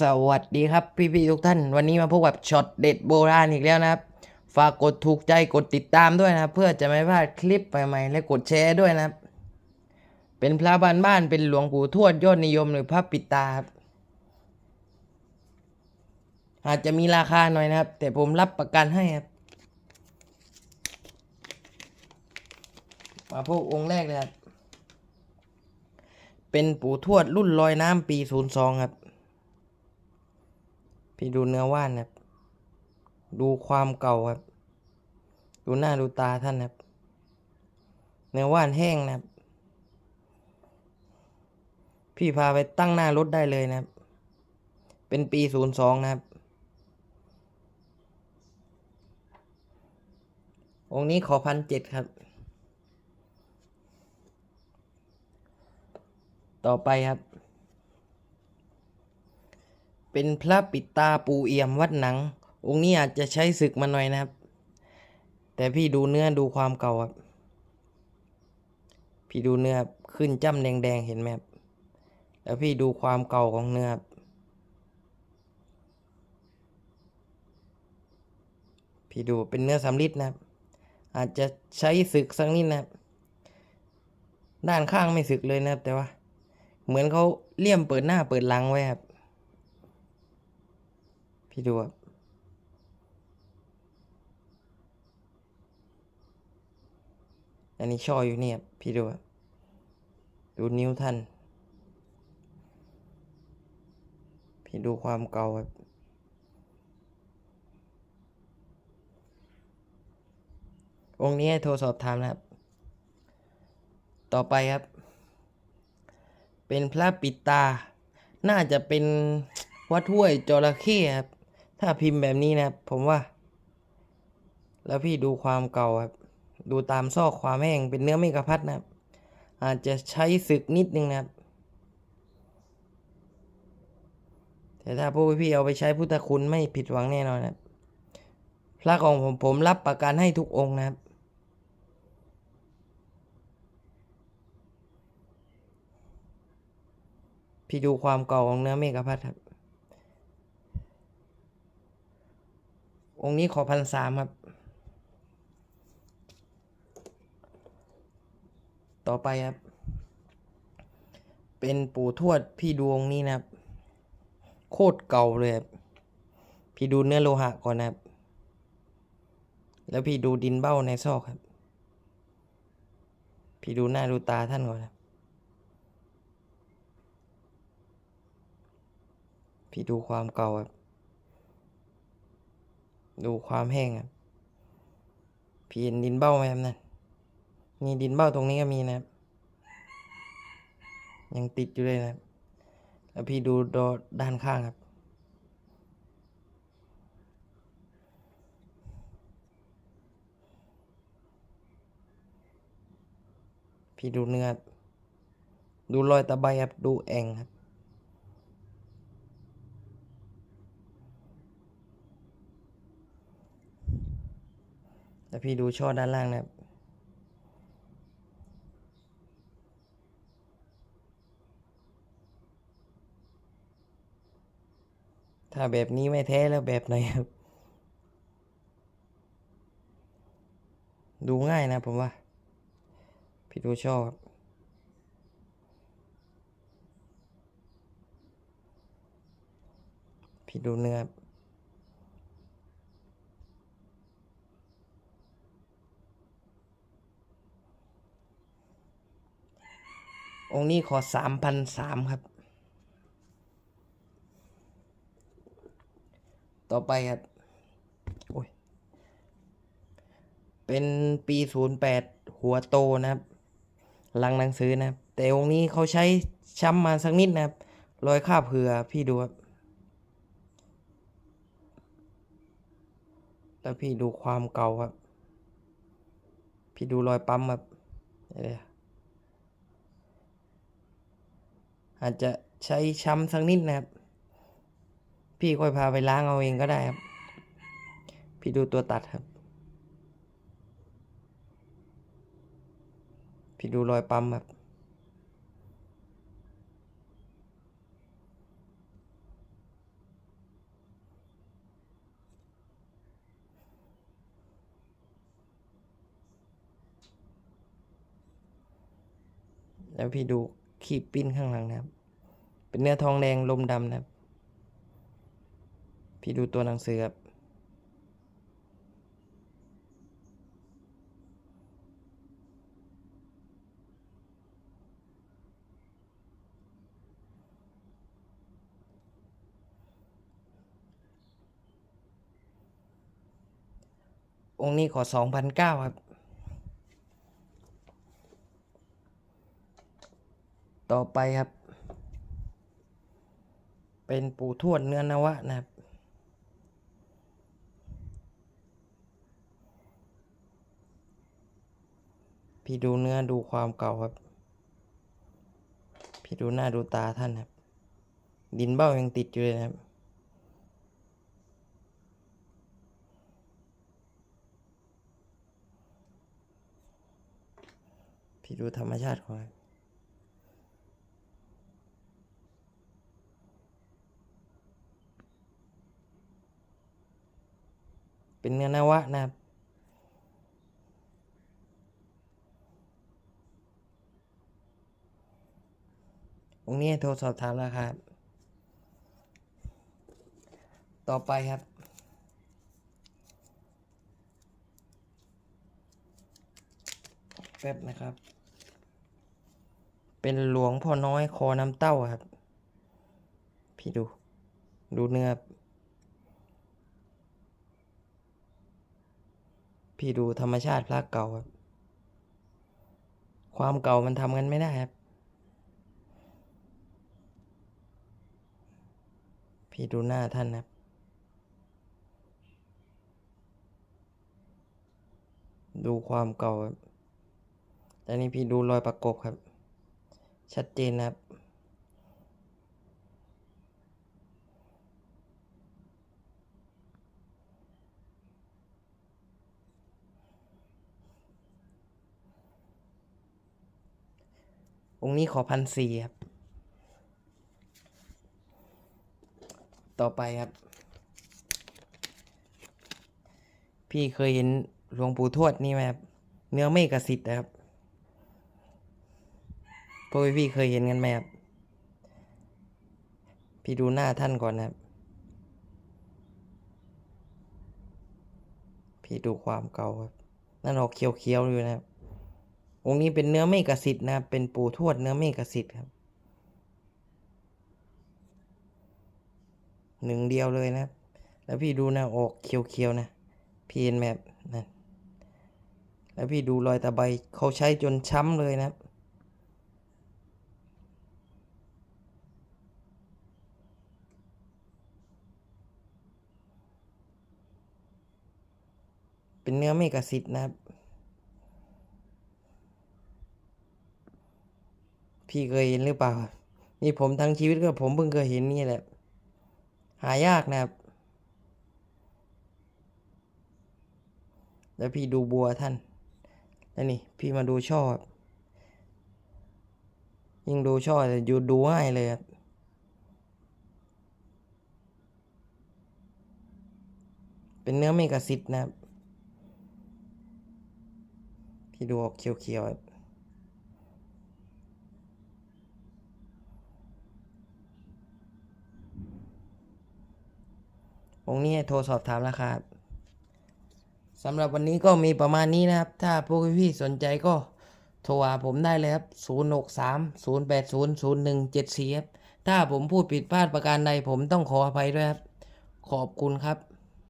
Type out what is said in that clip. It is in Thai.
สวัสดีครับพี่พี่ๆทุกท่าน วันนี้มาพบกับช็อตเด็ดโบราณอีกแล้วนะครับ ฝากกดถูกใจกดติดตามด้วยนะเพื่อจะไม่พลาดคลิปใหม่ๆและกดแชร์ด้วยนะครับ เป็นพระบ้านบ้านเป็นหลวงปู่ทวดยอดนิยมหรือพระปิดตาครับอาจจะมีราคาหน่อยนะครับ แต่ผมรับประกันให้ครับมาพบองค์แรกเลยครับเป็นปู่ทวดรุ่นลอยน้ำปี 02 ครับ พี่ดูเนื้อว่านครับ ดูความเก่าครับ ดูหน้าดูตาท่านครับ เนื้อว่านแห้งนะครับ พี่พาไปตั้งหน้ารถได้เลยนะครับ เป็นปี02นะครับ องค์นี้ขอพันเจ็ดครับ ต่อไปครับ เป็นพระปิดตาปูเอี่ยมวัดหนัง องค์นี้อาจจะใช้ศึกมาหน่อยนะครับ แต่พี่ดูเนื้อดูความเก่าครับ พี่ดูเนื้อขึ้นจ้ำแดงๆเห็นไหมครับ แล้วพี่ดูความเก่าของเนื้อพี่ดูเป็นเนื้อสำลิดนะครับ อาจจะใช้ศึกสักนิดนะครับ ด้านข้างไม่สึกเลยนะครับ แต่ว่า เหมือนเขาเลี่ยมเปิดหน้าเปิดหลังไว้ครับ พี่ดูครับอันนี้ช่ออยู่เนี่ยพี่ดูครับดูนิ้วท่าน พี่ดูความเก่าครับองค์นี้โทรสอบถามนะครับ ต่อไปครับ เป็นพระปิดตา น่าจะเป็นวัดห้วยจระเข้ครับ ถ้าพิมพ์แบบนี้นะครับ ผมว่า แล้วพี่ดูความเก่าครับ ดูตามซอกความแห้งเป็นเนื้อไม่กระพัดนะครับ อาจจะใช้ศึกนิดนึงนะครับ แต่ถ้าพวกพี่เอาไปใช้พุทธคุณไม่ผิดหวังแน่นอนนะครับ พระของผมผมรับประกันให้ทุกองค์นะครับพี่ดูความเก่าของเนื้อเมฆพัทครับ องค์นี้ขอพันสามครับ ต่อไปครับ เป็นปู่ทวดพี่ดูองนี้นะครับ โคตรเก่าเลยครับ พี่ดูเนื้อโลหะก่อนนะครับ แล้วพี่ดูดินเบ้าในซอกครับ พี่ดูหน้าดูตาท่านก่อนครับพี่ดูความเก่าครับ ดูความแห้งครับพี่เห็นดินเบ้าไหมครับนั่นนี่ดินเบ้าตรงนี้ก็มีนะครับ ยังติดอยู่เลยนะครับ แล้วพี่ดูดอด้านข้างครับ พี่ดูเนื้อดูรอยตะไบครับ ดูแอ่งครับ แล้วพี่ดูช่อด้านล่างนะครับถ้าแบบนี้ไม่แท้แล้วแบบไหนครับ ดูง่ายนะผมว่า พี่ดูช่อครับพี่ดูเนื้อครับ องค์นี้ขอสามพันสามครับ ต่อไปครับ โอ้ย เป็นปีศูนย์แปดหัวโตนะครับ หลังหนังสือนะครับ แต่องค์นี้เขาใช้ช้ำมาสักนิดนะครับ รอยคาบเผื่อพี่ดูครับ แล้วพี่ดูความเก่าครับ พี่ดูรอยปั๊มครับเดี๋ยว อาจจะใช้ช้ำสักนิดนะครับ พี่ค่อยพาไปล้างเอาเองก็ได้ครับ พี่ดูตัวตัดครับ พี่ดูรอยปั๊มครับแล้วพี่ดู ขีบปิ้นข้างหลังนะครับ เป็นเนื้อทองแดงลมดำนะครับ พี่ดูตัวหนังสือครับองค์นี้ขอสองพันเก้าครับ ต่อไปครับ เป็นปู่ทวดเนื้อนวะนะครับ พี่ดูเนื้อดูความเก่าครับ พี่ดูหน้าดูตาท่านครับ ดินเบ้ายังติดอยู่เลยนะครับพี่ดูธรรมชาติของ เป็นเนื้อนวะนะครับองนี้โทรสอบถามราคาครับต่อไปครับแป๊บนะครับ เป็นหลวงพ่อน้อยคอน้ำเต้าครับ พี่ดู ดูเนื้อครับ พี่ดูธรรมชาติพระเก่าครับ ความเก่ามันทำกันไม่ได้ครับ พี่ดูหน้าท่านนะครับ ดูความเก่าครับแต่นี่พี่ดูรอยประกบครับ ชัดเจนนะครับ องค์นี้ขอพันสี่ครับ ต่อไปครับ พี่เคยเห็นหลวงปู่ทวดนี่ไหมครับ เนื้อเมฆสิทธิ์นะครับพวกพี่เคยเห็นกันไหมครับ พี่ดูหน้าท่านก่อนนะครับ พี่ดูความเก่าครับ นั่นออกเขียวๆอยู่นะครับ องค์นี้เป็นเนื้อเมฆสิทธิ์นะครับ เป็นปู่ทวดเนื้อเมฆสิทธิ์ครับ หนึ่งเดียวเลยนะครับ แล้วพี่ดูนะออกเขียวๆนะพี่เห็นแบบนั่นแล้วพี่ดูรอยตะไบเขาใช้จนช้ำเลยนะครับเป็นเนื้อเมกะสิทธิ์นะครับ พี่เคยเห็นหรือเปล่า นี่ผมทั้งชีวิตก็ผมเพิ่งเคยเห็นนี่แหละ หายากนะครับ แล้วพี่ดูบัวท่านแล้วนี่พี่มาดูช่อบยิ่งดูช่อจะอยู่ดูง่ายเลยครับเป็นเนื้อเมกะซิตนะครับ พี่ดูออกเขียวๆครับ องค์นี้โทรสอบถามราคาสำหรับวันนี้ก็มีประมาณนี้นะครับ ถ้าพวกพี่สนใจก็โทรหาผมได้เลยครับ 0 6 3 0 8 0 0 1 7 4 ครับ ถ้าผมพูดผิดพลาดประการใดผมต้องขออภัยด้วยครับ ขอบคุณครับ